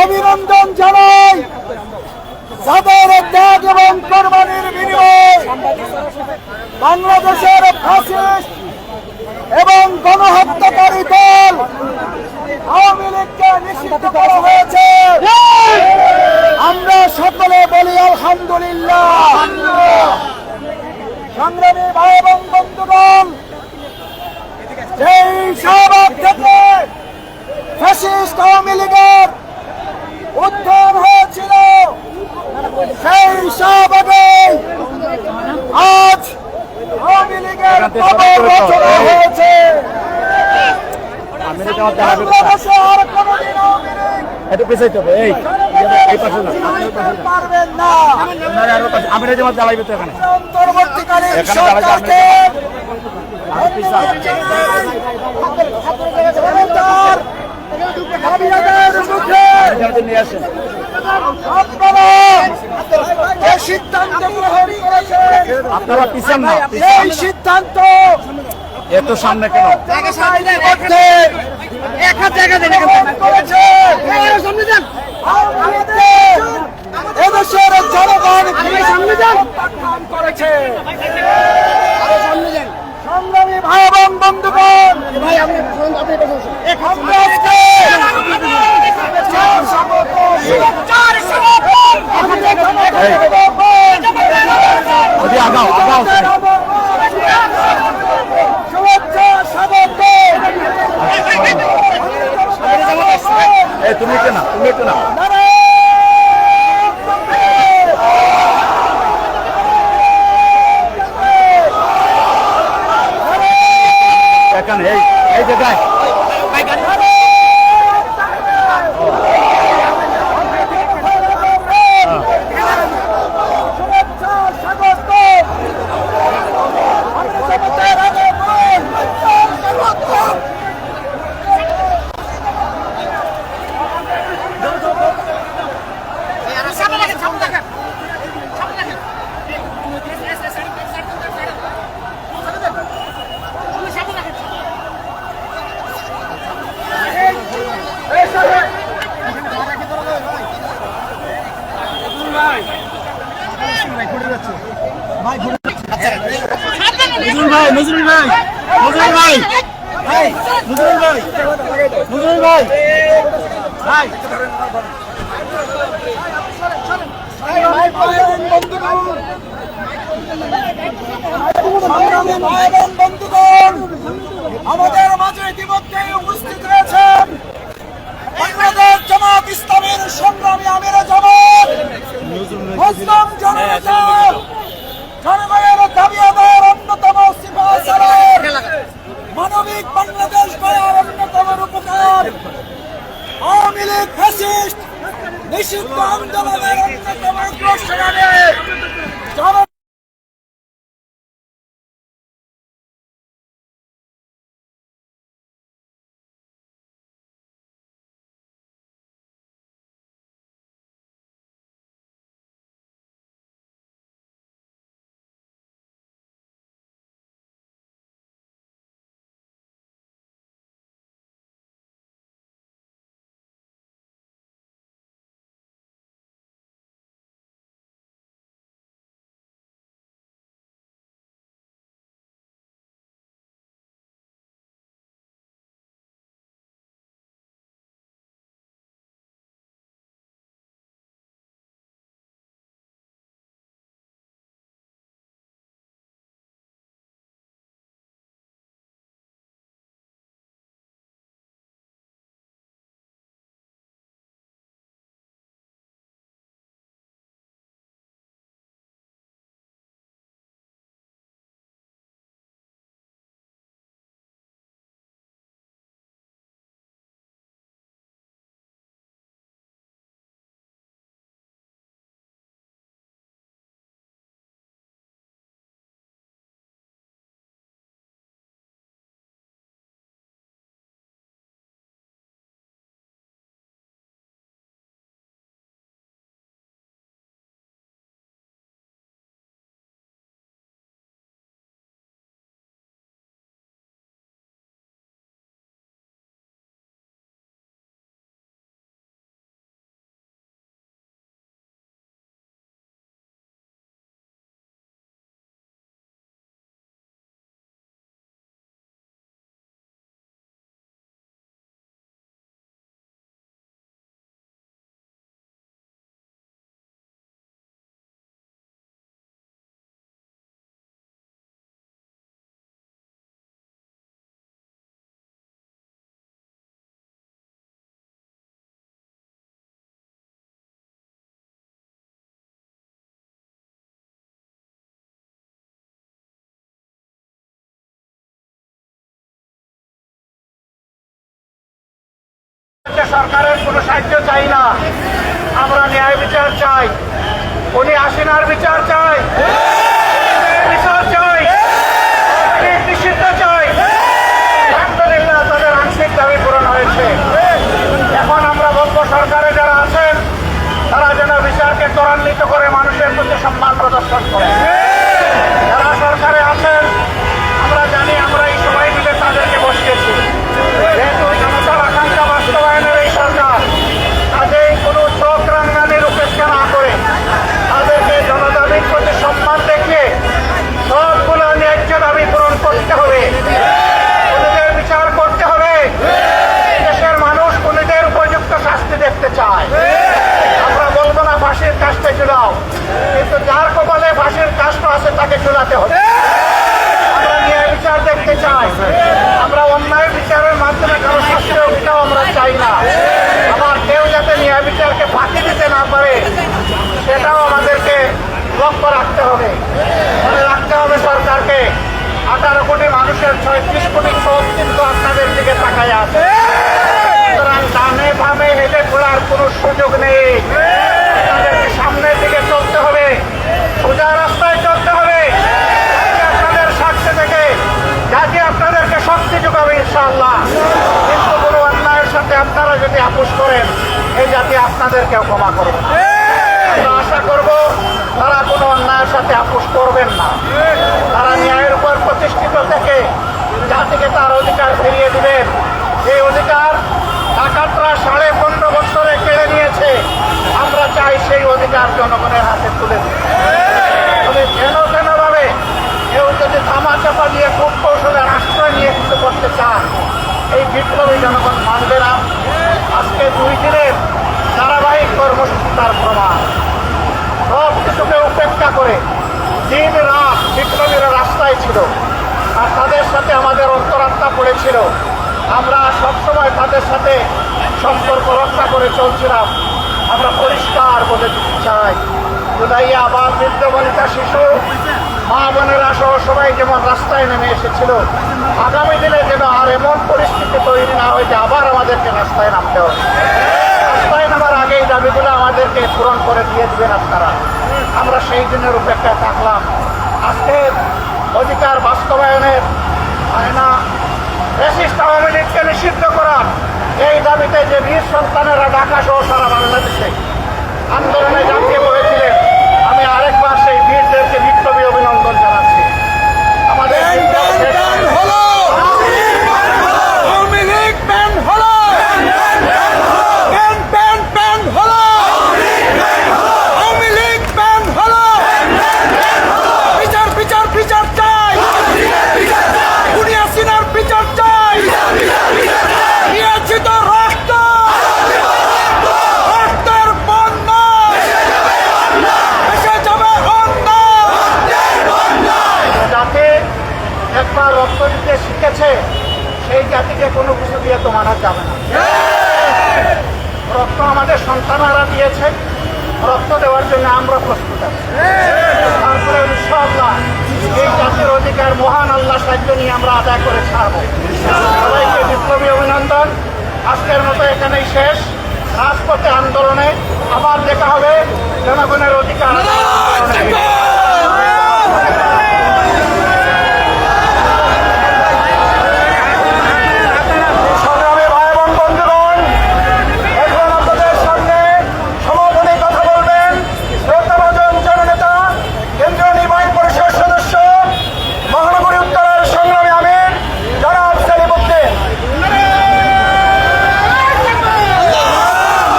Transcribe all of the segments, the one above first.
অভিনন্দন জানাই যাদের ত্যাগ এবং কোরবানির বিনিময়ে বাংলাদেশের ফ্যাসিস্ট এবং গণহত্যাকারী দল আওয়ামী লীগকে নিষিদ্ধ করা হয়েছে। আমরা সকলে বলি আলহামদুলিল্লাহ। সংগ্রামী ভাই এবং বন্ধুগণ, যেই শাহবাগ থেকে ফ্যাসিস্ট আওয়ামী লীগের সেই শাহবাগে আজ আওয়ামী লীগের কবর রচনা হয়েছে বাংলাদেশে আর কোনোদিন আওয়ামী লীগ একটু পেছাইতে হবে এই এই পাশে না পারবেন না আপনার আরও পাশে আমি যেমন জ্বালাইবে তো এখানে অন্তর্বর্তীকালীন সরকারকে জনতার মুখে নিয়ে আসেন সিদ্ধান্ত গ্রহণ করেছেন আপনারা পিছন। না এই সিদ্ধান্ত। এত সামনে কেন? এদেশের জনগণ প্রত্যাখ্যান করেছে সংগ্রামী ভাই এবং বন্ধুগণ আমরা আজকে চার আগাও এখানে এই এই জায়গায় শুভেচ্ছা স্বাগত আমাদের আগে স্বাগত নজরুল ভাই নজরুল ভাই নজরুল ভাই। নজরুল ভাই নজরুল ভাই। আমাদের মাঝে ইতিমধ্যে উপস্থিত রয়েছেন বাংলাদেশ জামাত ইসলামের সংগ্রামী আমির জামাত, মুসলিম জনতা জনগণের দাবি আদায়ের অন্যতম সিপাহাসারের মানবিক বাংলাদেশ গড়ার অন্যতম আওয়ামী লীগ ফ্যাসিস্ট নিষিদ্ধ আন্দোলনের অন্যতম সরকারের কোনো সাহায্য চাই না। আমরা ন্যায় বিচার চাই। উনি হাসিনার বিচার চাই। বিচার চাই। তাদের আংশিক দাবি পূরণ হয়েছে। এখন আমরা সরকারে যারা আছেন, তারা যেন বিচারকে ত্বরান্বিত করে মানুষের প্রতি সম্মান প্রদর্শন করে যারা সরকারে আছেন আমরা জানি আমরা এই সবাই মিলে তাদেরকে বসিয়েছি যেহেতু জনতার আকাঙ্ক্ষা বাস্তবায়নের এই সরকার কাজেই কোনো চোখ রাঙ্গানির উপেক্ষা না করে তাদেরকে জনদাবির প্রতি সম্মান দেখিয়ে সবগুলো ন্যায্য দাবি পূরণ করতে হবে খুনিদের বিচার করতে হবে দেশের মানুষ খুনিদের উপযুক্ত শাস্তি দেখতে চায় আমরা বলব না ফাঁসির কাজটা ঝুলাও কিন্তু যার কপালে ফাঁসির কাজটা ঝুলাতে হবে। আমরা ন্যায় বিচার দেখতে চাই। আমরা অন্যায় বিচারের মাধ্যমে কারও শাস্তি এটাও আমরা চাই না। আবার কেউ যাতে ন্যায় বিচারকে ফাঁকি দিতে না পারে, সেটাও আমাদেরকে লক্ষ্য রাখতে হবে। মনে রাখতে হবে সরকারকে, আঠারো কোটি মানুষের ছয়ত্রিশ কোটি সব কিন্তু আপনাদের দিকে তাকায় আছে। যদি আপোষ করেন, এই জাতি আপনাদেরকেও ক্ষমা করবে আমরা আশা করব তারা কোনো অন্যায়ের সাথে আপোষ করবেন না। তারা ন্যায়ের উপর প্রতিষ্ঠিত থেকে জাতিকে তার অধিকার ফিরিয়ে দিবেন। এই অধিকার ডাকাতরা সাড়ে পনেরো বছরে কেড়ে নিয়েছে। আমরা চাই সেই অধিকার জনগণের হাতে তুলে দিই তবে যেন তেন ভাবে কেউ যদি থামা চাপা দিয়ে খুব কৌশলের আশ্রয় নিয়ে কিছু করতে চান, এই বিপ্লবী জনগণ মানবে না। আজকে দুই দিনের ধারাবাহিক কর্মসূচি তার প্রমাণ। সব কিছুকে উপেক্ষা করে দিন রাত বিপ্লবীরা রাস্তায় ছিল আর তাদের সাথে আমাদের অন্তরাত্মা পড়েছিল। আমরা সবসময় তাদের সাথে সম্পর্ক রক্ষা করে চলছিলাম। আমরা পরিষ্কার বলে দিতে চাই। জুদাইয়া আবার বৃদ্ধ বনিতা শিশু মা বোনেরা সহ সবাই যেমন রাস্তায় নেমে এসেছিল, আগামী দিনে যেন আর এমন পরিস্থিতি তৈরি না হয় যে আবার আমাদেরকে রাস্তায় নামতে হবে। রাস্তায় নামার আগে এই দাবিগুলো আমাদেরকে পূরণ করে দিয়ে দিবেন আপনারা। আমরা সেই দিনের উপেক্ষায় থাকলাম। আজকে অধিকার বাস্তবায়নের আয়না রেসিস্ট আওয়ামী লীগকে নিষিদ্ধ করা এই দাবিতে যে বীর সন্তানেরা ঢাকা সহ সারা বাংলাদেশে আন্দোলনে ঝাঁপিয়ে পড়েছিলেন আমি আরেকবার সেই বীরদেরকে বিপ্লবী অভিনন্দন জানাচ্ছি আমাদের বিপ্লব শেষ হয়নি। আওয়ামী লীগ প্যান হলো প্যান প্যান প্যান হলো আওয়ামী লীগ প্যান হলো বিচার বিচার বিচার চাই দুনিয়া সিনার বিচার চাই দিয়েছি তো রক্ত রক্তের বন্যা এসে যাবে অন্য জাতি একবার রক্ত দিতে শিখেছে সেই জাতিকে কোনো কিছু দিয়ে তো মানা যাবে না রক্ত আমাদের সন্তানরা দিয়েছে রক্ত দেওয়ার জন্য আমরা প্রস্তুত এই জাতির অধিকার মহান আল্লাহ সাহায্য নিয়ে আমরা আদায় করে ছাড়বো। সবাইকে বিপ্লবী অভিনন্দন। আজকের মতো এখানেই শেষ। রাজপথে আন্দোলনে আবার দেখা হবে। জনগণের অধিকার আদায় সংগ্রামী ভাই এবং বন্ধুগণ এখন আপনাদের সামনে সমাপনী কথা বলবেন শ্রদ্ধাভাজন জননেতা কেন্দ্রীয় নির্বাহী পরিষদ সদস্য মহানগরী উত্তরের সংগ্রামী আমির জনাব সেলিমুদ্দিন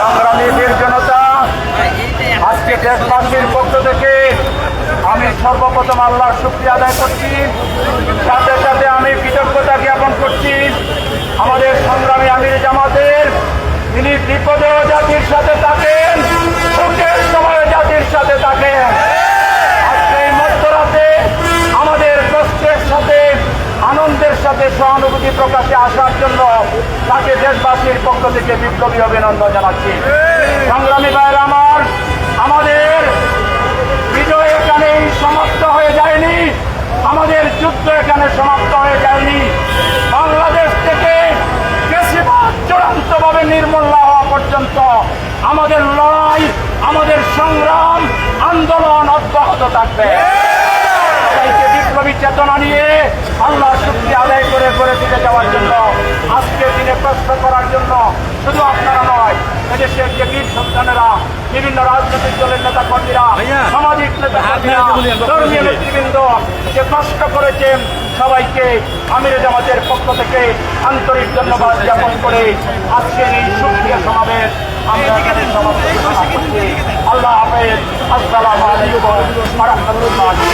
সংগ্রামী বীর জনতা আজকে দেশবাসীর পক্ষ থেকে আমি সর্বপ্রথম আল্লাহর শুক্রিয়া আদায় করছি। সাথে সাথে আমি কৃতজ্ঞতা জ্ঞাপন করছি আমাদের সংগ্রামী আমির জামাতের। তিনি বিপদেও জাতির সাথে থাকেন, সুখের সময় জাতির সাথে থাকেন। আমাদের সাথে, আনন্দের সাথে সহানুভূতি প্রকাশে আসার জন্য তাকে দেশবাসীর পক্ষ থেকে বিপ্লবী অভিনন্দন জানাচ্ছি। সংগ্রামী ভাইয়ের আমার আমাদের বিজয় এখানেই সমাপ্ত হয়ে যায়নি আমাদের যুদ্ধ এখানে সমাপ্ত হয়ে যায়নি। বাংলাদেশ থেকে বেশিরভাগ চূড়ান্তভাবে নির্মূল না হওয়া পর্যন্ত আমাদের লড়াই, আমাদের সংগ্রাম, আন্দোলন অব্যাহত থাকবে। সবাইকে বিপ্লবী চেতনা নিয়ে আল্লাহ শুক্রিয়া আদায় করে করে দিতে যাওয়ার জন্য আজকের দিনে প্রশ্ন করার জন্য শুধু আপনারা নয় এদেশের যে বীর সন্তানেরা বিভিন্ন রাজনৈতিক দলের নেতা কর্মীরা সামাজিক নেতা ধর্মীয় নেতৃবৃন্দ যে কষ্ট করেছেন সবাইকে আমির জামাতের পক্ষ থেকে আন্তরিক ধন্যবাদ জ্ঞাপন করে আজকের এই সুক্রিয়া সমাবেশ আমরা। আল্লাহ হাফেজ। আসসালামু আলাইকুম রাহমাতুল্লাহি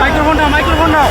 মাইক্রোফোনটা মাইক্রোফোনটা